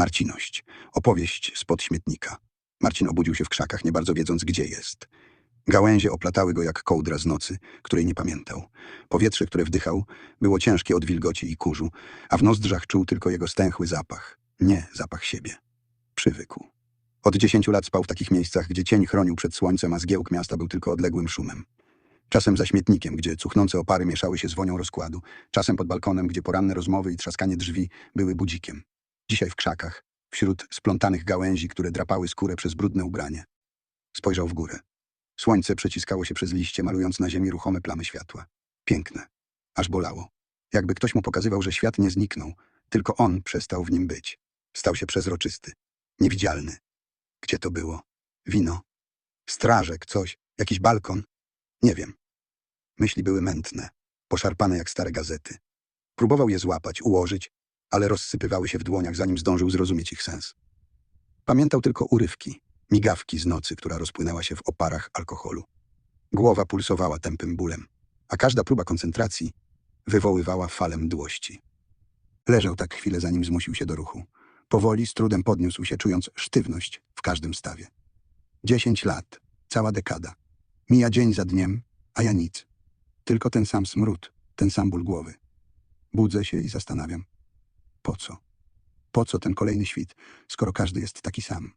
Marciność. Opowieść spod śmietnika. Marcin obudził się w krzakach, nie bardzo wiedząc, gdzie jest. Gałęzie oplatały go jak kołdra z nocy, której nie pamiętał. Powietrze, które wdychał, było ciężkie od wilgoci i kurzu, a w nozdrzach czuł tylko jego stęchły zapach. Nie zapach siebie. Przywykł. Od dziesięciu lat spał w takich miejscach, gdzie cień chronił przed słońcem, a zgiełk miasta był tylko odległym szumem. Czasem za śmietnikiem, gdzie cuchnące opary mieszały się z wonią rozkładu. Czasem pod balkonem, gdzie poranne rozmowy i trzaskanie drzwi były budzikiem. Dzisiaj w krzakach, wśród splątanych gałęzi, które drapały skórę przez brudne ubranie. Spojrzał w górę. Słońce przeciskało się przez liście, malując na ziemi ruchome plamy światła. Piękne. Aż bolało. Jakby ktoś mu pokazywał, że świat nie zniknął, tylko on przestał w nim być. Stał się przezroczysty. Niewidzialny. Gdzie to było? Wino? Strażek, coś? Jakiś balkon? Nie wiem. Myśli były mętne, poszarpane jak stare gazety. Próbował je złapać, ułożyć, ale rozsypywały się w dłoniach, zanim zdążył zrozumieć ich sens. Pamiętał tylko urywki, migawki z nocy, która rozpłynęła się w oparach alkoholu. Głowa pulsowała tępym bólem, a każda próba koncentracji wywoływała falę mdłości. Leżał tak chwilę, zanim zmusił się do ruchu. Powoli, z trudem podniósł się, czując sztywność w każdym stawie. Dziesięć lat, cała dekada. Mija dzień za dniem, a ja nic. Tylko ten sam smród, ten sam ból głowy. Budzę się i zastanawiam. Po co? Po co ten kolejny świt, skoro każdy jest taki sam?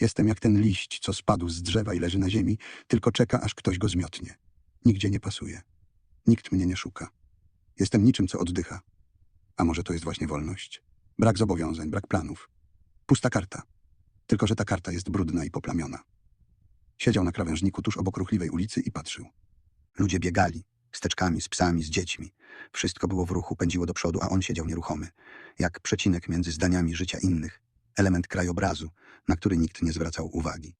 Jestem jak ten liść, co spadł z drzewa i leży na ziemi, tylko czeka, aż ktoś go zmiotnie. Nigdzie nie pasuje. Nikt mnie nie szuka. Jestem niczym, co oddycha. A może to jest właśnie wolność? Brak zobowiązań, brak planów. Pusta karta. Tylko, że ta karta jest brudna i poplamiona. Siedział na krawężniku tuż obok ruchliwej ulicy i patrzył. Ludzie biegali, z teczkami, z psami, z dziećmi. Wszystko było w ruchu, pędziło do przodu, a on siedział nieruchomy, jak przecinek między zdaniami życia innych, element krajobrazu, na który nikt nie zwracał uwagi.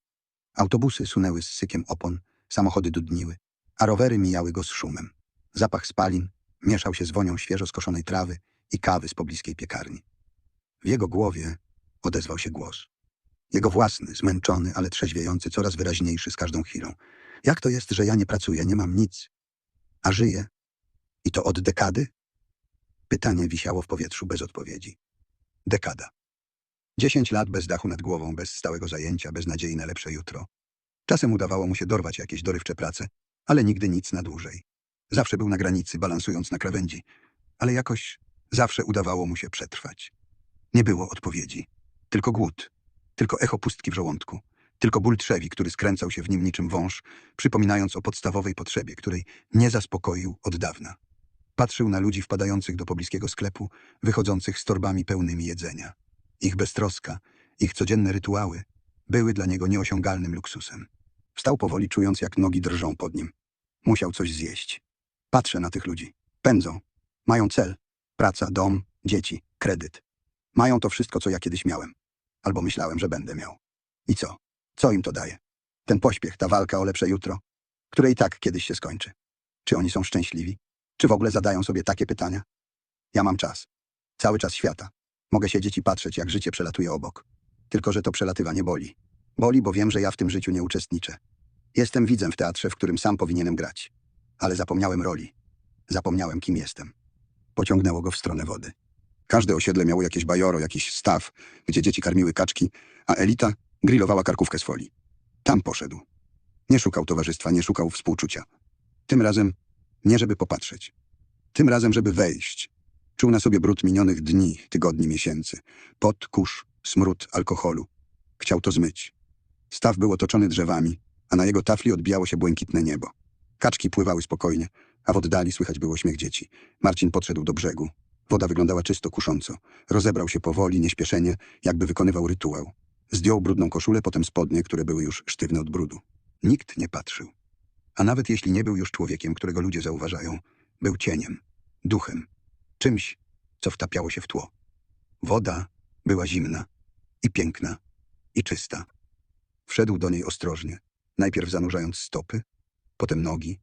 Autobusy sunęły z sykiem opon, samochody dudniły, a rowery mijały go z szumem. Zapach spalin mieszał się z wonią świeżo skoszonej trawy i kawy z pobliskiej piekarni. W jego głowie odezwał się głos. Jego własny, zmęczony, ale trzeźwiejący, coraz wyraźniejszy z każdą chwilą. Jak to jest, że ja nie pracuję, nie mam nic, a żyję? I to od dekady? Pytanie wisiało w powietrzu bez odpowiedzi. Dekada. Dziesięć lat bez dachu nad głową, bez stałego zajęcia, bez nadziei na lepsze jutro. Czasem udawało mu się dorwać jakieś dorywcze prace, ale nigdy nic na dłużej. Zawsze był na granicy, balansując na krawędzi, ale jakoś zawsze udawało mu się przetrwać. Nie było odpowiedzi, tylko głód, tylko echo pustki w żołądku, tylko ból trzewi, który skręcał się w nim niczym wąż, przypominając o podstawowej potrzebie, której nie zaspokoił od dawna. Patrzył na ludzi wpadających do pobliskiego sklepu, wychodzących z torbami pełnymi jedzenia. Ich beztroska, ich codzienne rytuały były dla niego nieosiągalnym luksusem. Wstał powoli, czując jak nogi drżą pod nim. Musiał coś zjeść. Patrzę na tych ludzi. Pędzą. Mają cel. Praca, dom, dzieci, kredyt. Mają to wszystko, co ja kiedyś miałem. Albo myślałem, że będę miał. I co? Co im to daje? Ten pośpiech, ta walka o lepsze jutro, które i tak kiedyś się skończy. Czy oni są szczęśliwi? Czy w ogóle zadają sobie takie pytania? Ja mam czas. Cały czas świata. Mogę siedzieć i patrzeć, jak życie przelatuje obok. Tylko, że to przelatywanie boli. Boli, bo wiem, że ja w tym życiu nie uczestniczę. Jestem widzem w teatrze, w którym sam powinienem grać. Ale zapomniałem roli. Zapomniałem, kim jestem. Pociągnęło go w stronę wody. Każde osiedle miało jakieś bajoro, jakiś staw, gdzie dzieci karmiły kaczki, a elita grillowała karkówkę z folii. Tam poszedł. Nie szukał towarzystwa, nie szukał współczucia. Tym razem nie żeby popatrzeć. Tym razem, żeby wejść. Czuł na sobie brud minionych dni, tygodni, miesięcy. Pot, kurz, smród alkoholu. Chciał to zmyć. Staw był otoczony drzewami, a na jego tafli odbijało się błękitne niebo. Kaczki pływały spokojnie, a w oddali słychać było śmiech dzieci. Marcin podszedł do brzegu. Woda wyglądała czysto, kusząco. Rozebrał się powoli, nieśpieszenie, jakby wykonywał rytuał. Zdjął brudną koszulę, potem spodnie, które były już sztywne od brudu. Nikt nie patrzył. A nawet jeśli nie był już człowiekiem, którego ludzie zauważają, był cieniem, duchem, czymś, co wtapiało się w tło. Woda była zimna i piękna i czysta. Wszedł do niej ostrożnie, najpierw zanurzając stopy, potem nogi,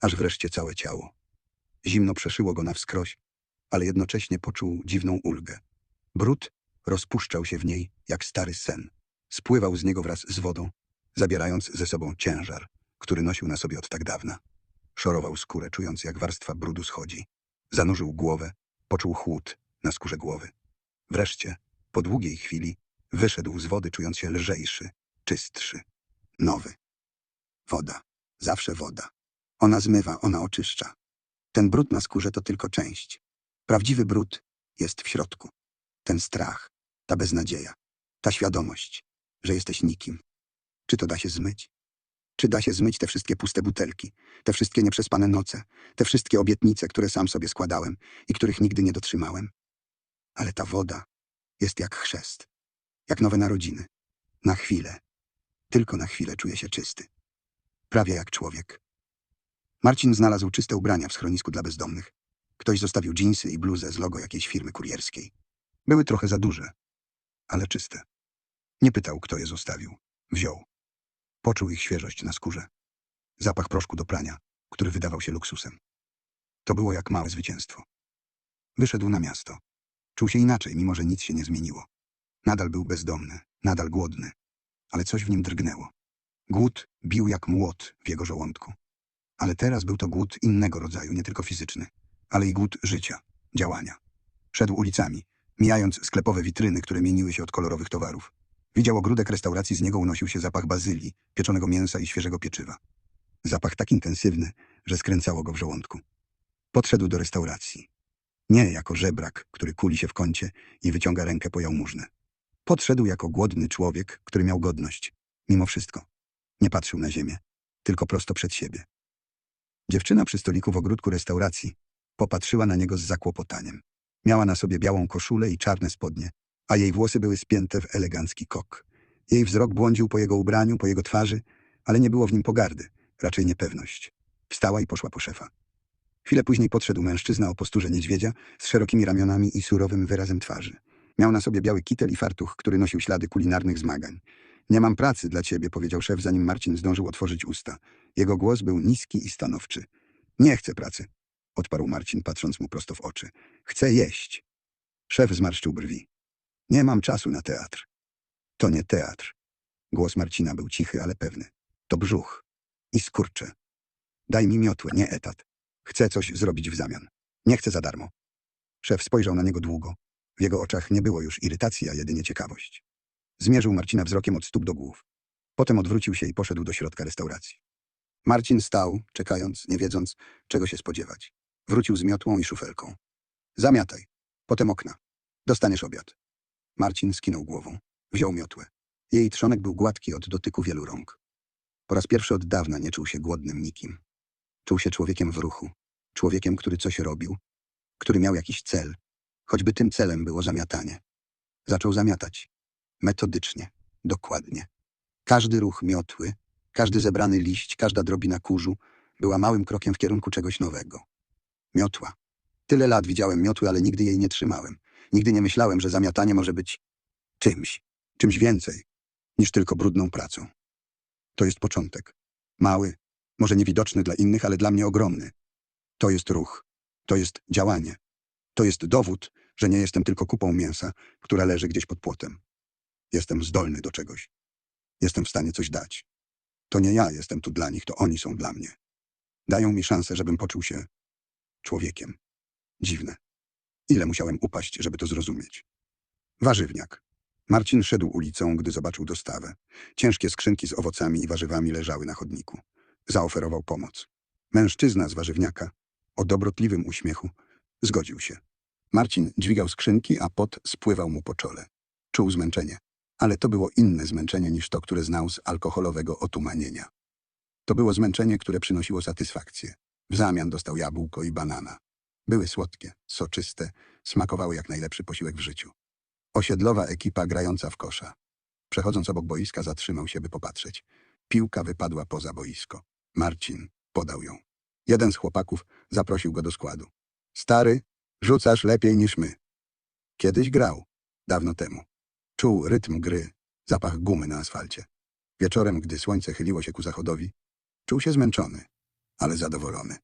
aż wreszcie całe ciało. Zimno przeszyło go na wskroś, ale jednocześnie poczuł dziwną ulgę. Brud rozpuszczał się w niej jak stary sen. Spływał z niego wraz z wodą, zabierając ze sobą ciężar, który nosił na sobie od tak dawna. Szorował skórę, czując jak warstwa brudu schodzi. Zanurzył głowę, poczuł chłód na skórze głowy. Wreszcie Po długiej chwili wyszedł z wody, czując się lżejszy, czystszy, nowy. Woda. Zawsze woda. Ona zmywa, ona oczyszcza. Ten brud na skórze to tylko część. Prawdziwy brud jest w środku. Ten strach, ta beznadzieja, ta świadomość, że jesteś nikim. Czy to da się zmyć? Czy da się zmyć te wszystkie puste butelki, te wszystkie nieprzespane noce, te wszystkie obietnice, które sam sobie składałem i których nigdy nie dotrzymałem? Ale ta woda jest jak chrzest, jak nowe narodziny. Na chwilę, tylko na chwilę czuję się czysty. Prawie jak człowiek. Marcin znalazł czyste ubrania w schronisku dla bezdomnych. Ktoś zostawił dżinsy i bluzę z logo jakiejś firmy kurierskiej. Były trochę za duże, ale czyste. Nie pytał, kto je zostawił. Wziął. Poczuł ich świeżość na skórze. Zapach proszku do prania, który wydawał się luksusem. To było jak małe zwycięstwo. Wyszedł na miasto. Czuł się inaczej, mimo że nic się nie zmieniło. Nadal był bezdomny, nadal głodny, ale coś w nim drgnęło. Głód bił jak młot w jego żołądku. Ale teraz był to głód innego rodzaju, nie tylko fizyczny, ale i głód życia, działania. Szedł ulicami, mijając sklepowe witryny, które mieniły się od kolorowych towarów. Widział ogródek restauracji, z niego unosił się zapach bazylii, pieczonego mięsa i świeżego pieczywa. Zapach tak intensywny, że skręcało go w żołądku. Podszedł do restauracji. Nie jako żebrak, który kuli się w kącie i wyciąga rękę po jałmużnę. Podszedł jako głodny człowiek, który miał godność. Mimo wszystko. Nie patrzył na ziemię, tylko prosto przed siebie. Dziewczyna przy stoliku w ogródku restauracji popatrzyła na niego z zakłopotaniem. Miała na sobie białą koszulę i czarne spodnie, a jej włosy były spięte w elegancki kok. Jej wzrok błądził po jego ubraniu, po jego twarzy, ale nie było w nim pogardy, raczej niepewność. Wstała i poszła po szefa. Chwilę później podszedł mężczyzna o posturze niedźwiedzia z szerokimi ramionami i surowym wyrazem twarzy. Miał na sobie biały kitel i fartuch, który nosił ślady kulinarnych zmagań. Nie mam pracy dla ciebie, powiedział szef, zanim Marcin zdążył otworzyć usta. Jego głos był niski i stanowczy. Nie chcę pracy, odparł Marcin, patrząc mu prosto w oczy. Chcę jeść. Szef zmarszczył brwi. Nie mam czasu na teatr. To nie teatr. Głos Marcina był cichy, ale pewny. To brzuch. I skurcze. Daj mi miotłę, nie etat. Chcę coś zrobić w zamian. Nie chcę za darmo. Szef spojrzał na niego długo. W jego oczach nie było już irytacji, a jedynie ciekawość. Zmierzył Marcina wzrokiem od stóp do głów. Potem odwrócił się i poszedł do środka restauracji. Marcin stał, czekając, nie wiedząc, czego się spodziewać. Wrócił z miotłą i szufelką. Zamiataj. Potem okna. Dostaniesz obiad. Marcin skinął głową. Wziął miotłę. Jej trzonek był gładki od dotyku wielu rąk. Po raz pierwszy od dawna nie czuł się głodnym nikim. Czuł się człowiekiem w ruchu. Człowiekiem, który coś robił. Który miał jakiś cel. Choćby tym celem było zamiatanie. Zaczął zamiatać. Metodycznie. Dokładnie. Każdy ruch miotły, każdy zebrany liść, każda drobina kurzu była małym krokiem w kierunku czegoś nowego. Miotła. Tyle lat widziałem miotły, ale nigdy jej nie trzymałem. Nigdy nie myślałem, że zamiatanie może być czymś, czymś więcej niż tylko brudną pracą. To jest początek. Mały, może niewidoczny dla innych, ale dla mnie ogromny. To jest ruch. To jest działanie. To jest dowód, że nie jestem tylko kupą mięsa, która leży gdzieś pod płotem. Jestem zdolny do czegoś. Jestem w stanie coś dać. To nie ja jestem tu dla nich, to oni są dla mnie. Dają mi szansę, żebym poczuł się człowiekiem. Dziwne. Ile musiałem upaść, żeby to zrozumieć. Warzywniak. Marcin szedł ulicą, gdy zobaczył dostawę. Ciężkie skrzynki z owocami i warzywami leżały na chodniku. Zaoferował pomoc. Mężczyzna z warzywniaka, o dobrotliwym uśmiechu, zgodził się. Marcin dźwigał skrzynki, a pot spływał mu po czole. Czuł zmęczenie, ale to było inne zmęczenie niż to, które znał z alkoholowego otumanienia. To było zmęczenie, które przynosiło satysfakcję. W zamian dostał jabłko i banana. Były słodkie, soczyste, smakowały jak najlepszy posiłek w życiu. Osiedlowa ekipa grająca w kosza. Przechodząc obok boiska zatrzymał się, by popatrzeć. Piłka wypadła poza boisko. Marcin podał ją. Jeden z chłopaków zaprosił go do składu. Stary, rzucasz lepiej niż my. Kiedyś grał, dawno temu. Czuł rytm gry, zapach gumy na asfalcie. Wieczorem, gdy słońce chyliło się ku zachodowi, czuł się zmęczony, ale zadowolony.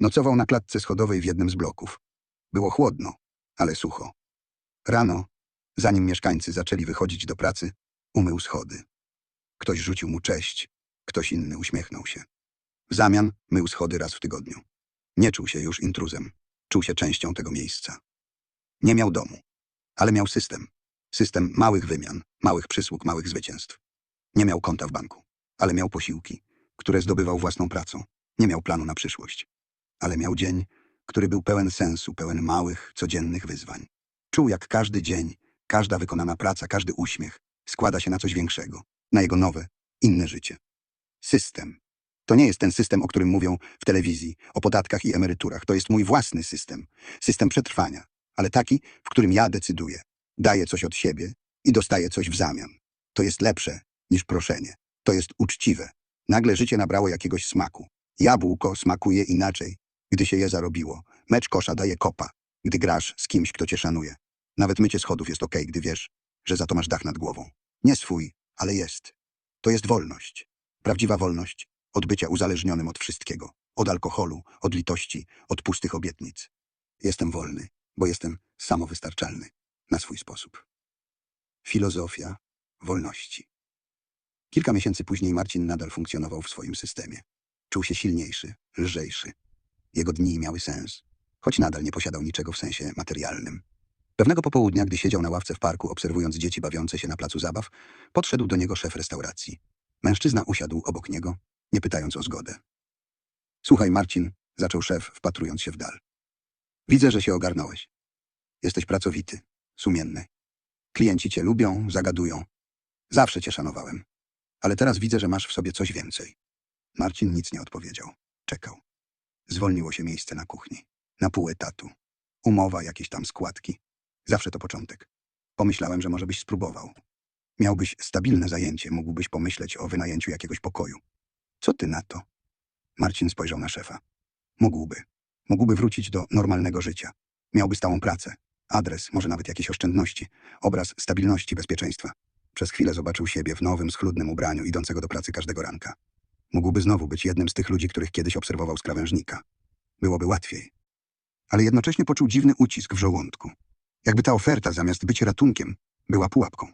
Nocował na klatce schodowej w jednym z bloków. Było chłodno, ale sucho. Rano, zanim mieszkańcy zaczęli wychodzić do pracy, umył schody. Ktoś rzucił mu cześć, ktoś inny uśmiechnął się. W zamian mył schody raz w tygodniu. Nie czuł się już intruzem, czuł się częścią tego miejsca. Nie miał domu, ale miał system. System małych wymian, małych przysług, małych zwycięstw. Nie miał konta w banku, ale miał posiłki, które zdobywał własną pracą. Nie miał planu na przyszłość, ale miał dzień, który był pełen sensu, pełen małych, codziennych wyzwań. Czuł, jak każdy dzień, każda wykonana praca, każdy uśmiech składa się na coś większego, na jego nowe, inne życie. System. To nie jest ten system, o którym mówią w telewizji, o podatkach i emeryturach. To jest mój własny system. System przetrwania, ale taki, w którym ja decyduję. Daję coś od siebie i dostaję coś w zamian. To jest lepsze niż proszenie. To jest uczciwe. Nagle życie nabrało jakiegoś smaku. Jabłko smakuje inaczej, gdy się je zarobiło. Mecz kosza daje kopa, gdy grasz z kimś, kto cię szanuje. Nawet mycie schodów jest okej, gdy wiesz, że za to masz dach nad głową. Nie swój, ale jest. To jest wolność. Prawdziwa wolność od bycia uzależnionym od wszystkiego. Od alkoholu, od litości, od pustych obietnic. Jestem wolny, bo jestem samowystarczalny na swój sposób. Filozofia wolności. Kilka miesięcy później Marcin nadal funkcjonował w swoim systemie. Czuł się silniejszy, lżejszy. Jego dni miały sens, choć nadal nie posiadał niczego w sensie materialnym. Pewnego popołudnia, gdy siedział na ławce w parku, obserwując dzieci bawiące się na placu zabaw, podszedł do niego szef restauracji. Mężczyzna usiadł obok niego, nie pytając o zgodę. Słuchaj, Marcin, zaczął szef, wpatrując się w dal. Widzę, że się ogarnąłeś. Jesteś pracowity, sumienny. Klienci cię lubią, zagadują. Zawsze cię szanowałem. Ale teraz widzę, że masz w sobie coś więcej. Marcin nic nie odpowiedział. Czekał. Zwolniło się miejsce na kuchni. Na pół etatu. Umowa, jakieś tam składki. Zawsze to początek. Pomyślałem, że może byś spróbował. Miałbyś stabilne zajęcie, mógłbyś pomyśleć o wynajęciu jakiegoś pokoju. Co ty na to? Marcin spojrzał na szefa. Mógłby. Mógłby wrócić do normalnego życia. Miałby stałą pracę. Adres, może nawet jakieś oszczędności. Obraz stabilności, bezpieczeństwa. Przez chwilę zobaczył siebie w nowym, schludnym ubraniu, idącego do pracy każdego ranka. Mógłby znowu być jednym z tych ludzi, których kiedyś obserwował z krawężnika. Byłoby łatwiej. Ale jednocześnie poczuł dziwny ucisk w żołądku. Jakby ta oferta, zamiast być ratunkiem, była pułapką.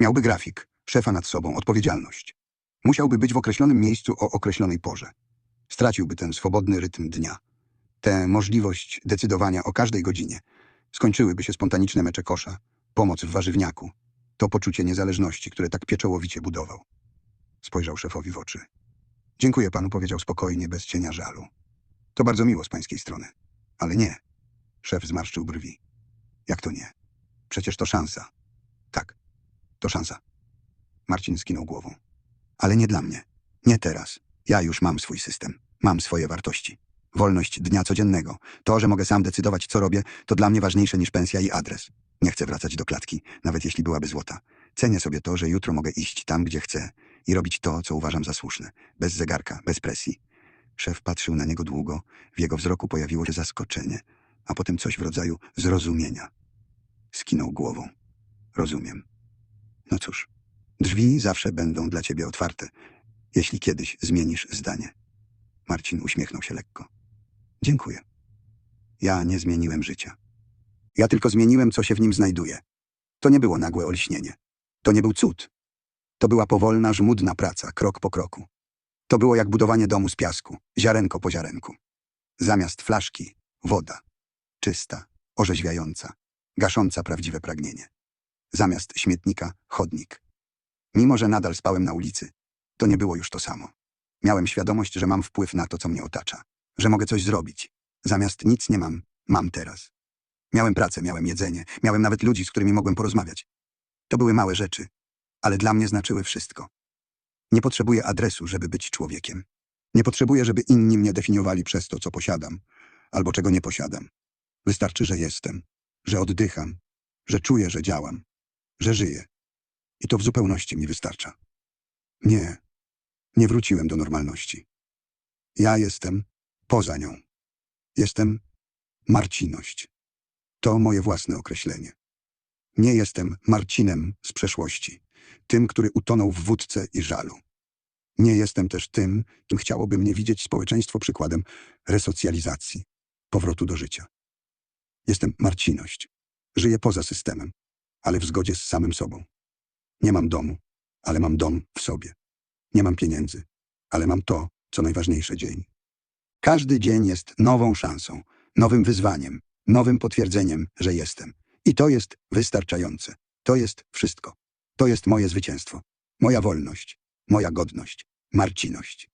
Miałby grafik, szefa nad sobą, odpowiedzialność. Musiałby być w określonym miejscu o określonej porze. Straciłby ten swobodny rytm dnia. Tę możliwość decydowania o każdej godzinie. Skończyłyby się spontaniczne mecze kosza, pomoc w warzywniaku. To poczucie niezależności, które tak pieczołowicie budował. Spojrzał szefowi w oczy. Dziękuję panu, powiedział spokojnie, bez cienia żalu. To bardzo miło z pańskiej strony. Ale nie. Szef zmarszczył brwi. Jak to nie? Przecież to szansa. Tak, to szansa. Marcin skinął głową. Ale nie dla mnie. Nie teraz. Ja już mam swój system. Mam swoje wartości. Wolność dnia codziennego. To, że mogę sam decydować, co robię, to dla mnie ważniejsze niż pensja i adres. Nie chcę wracać do klatki, nawet jeśli byłaby złota. Cenię sobie to, że jutro mogę iść tam, gdzie chcę i robić to, co uważam za słuszne. Bez zegarka, bez presji. Szef patrzył na niego długo. W jego wzroku pojawiło się zaskoczenie, a potem coś w rodzaju zrozumienia. Skinął głową. Rozumiem. No cóż, drzwi zawsze będą dla ciebie otwarte, jeśli kiedyś zmienisz zdanie. Marcin uśmiechnął się lekko. Dziękuję. Ja nie zmieniłem życia. Ja tylko zmieniłem, co się w nim znajduje. To nie było nagłe olśnienie. To nie był cud. To była powolna, żmudna praca, krok po kroku. To było jak budowanie domu z piasku, ziarenko po ziarenku. Zamiast flaszki, woda. Czysta, orzeźwiająca, gasząca prawdziwe pragnienie. Zamiast śmietnika, chodnik. Mimo, że nadal spałem na ulicy, to nie było już to samo. Miałem świadomość, że mam wpływ na to, co mnie otacza. Że mogę coś zrobić. Zamiast nic nie mam, mam teraz. Miałem pracę, miałem jedzenie, miałem nawet ludzi, z którymi mogłem porozmawiać. To były małe rzeczy, ale dla mnie znaczyły wszystko. Nie potrzebuję adresu, żeby być człowiekiem. Nie potrzebuję, żeby inni mnie definiowali przez to, co posiadam, albo czego nie posiadam. Wystarczy, że jestem, że oddycham, że czuję, że działam, że żyję. I to w zupełności mi wystarcza. Nie, nie wróciłem do normalności. Ja jestem poza nią. Jestem Marciność. To moje własne określenie. Nie jestem Marcinem z przeszłości, tym, który utonął w wódce i żalu. Nie jestem też tym, kim chciałoby mnie widzieć społeczeństwo przykładem resocjalizacji, powrotu do życia. Jestem Marciność. Żyję poza systemem, ale w zgodzie z samym sobą. Nie mam domu, ale mam dom w sobie. Nie mam pieniędzy, ale mam to, co najważniejsze dzień. Każdy dzień jest nową szansą, nowym wyzwaniem, nowym potwierdzeniem, że jestem. I to jest wystarczające. To jest wszystko. To jest moje zwycięstwo. Moja wolność. Moja godność. Marciność.